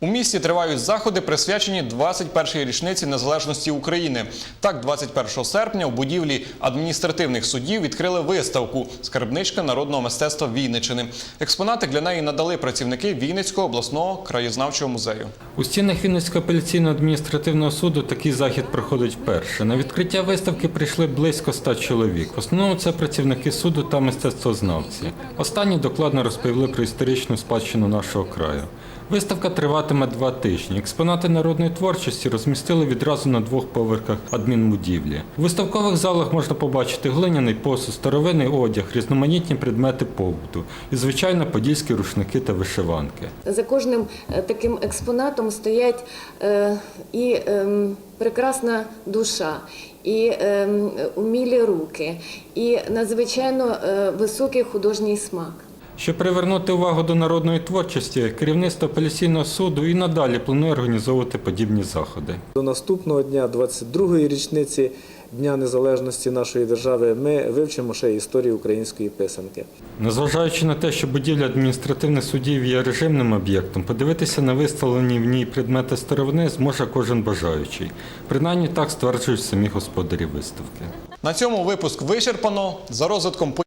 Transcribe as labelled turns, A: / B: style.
A: У місті тривають заходи, присвячені 21-й річниці незалежності України. Так, 21 серпня у будівлі адміністративних судів відкрили виставку Скарбничка народного мистецтва Вінничини. Експонати для неї надали працівники Вінницького обласного краєзнавчого музею.
B: У стінах Вінницького апеляційного адміністративного суду такий захід проходить вперше. На відкриття виставки прийшли близько ста чоловік. В основному це працівники суду та мистецтвознавці. Останні докладно розповіли про історичну спадщину нашого краю. Виставка триватиме два тижні. Експонати народної творчості розмістили відразу на двох поверхах адмінбудівлі. У виставкових залах можна побачити глиняний посуд, старовинний одяг, різноманітні предмети побуту і, звичайно, подільські рушники та вишиванки.
C: За кожним е, таким експонатом стоять е, і ем, прекрасна душа, і ем, умілі руки, і надзвичайно е, високий художній смак.
B: Щоб привернути увагу до народної творчості, керівництво апеляційного суду і надалі планує організовувати подібні заходи.
D: До наступного дня, 22-ї річниці Дня Незалежності нашої держави, ми вивчимо ще історію української писанки.
B: Незважаючи на те, що будівля адміністративних судів є режимним об'єктом, подивитися на виставлені в ній предмети старовини зможе кожен бажаючий. Принаймні так стверджують самі господарі виставки.
A: На цьому випуск вичерпано. За розвитком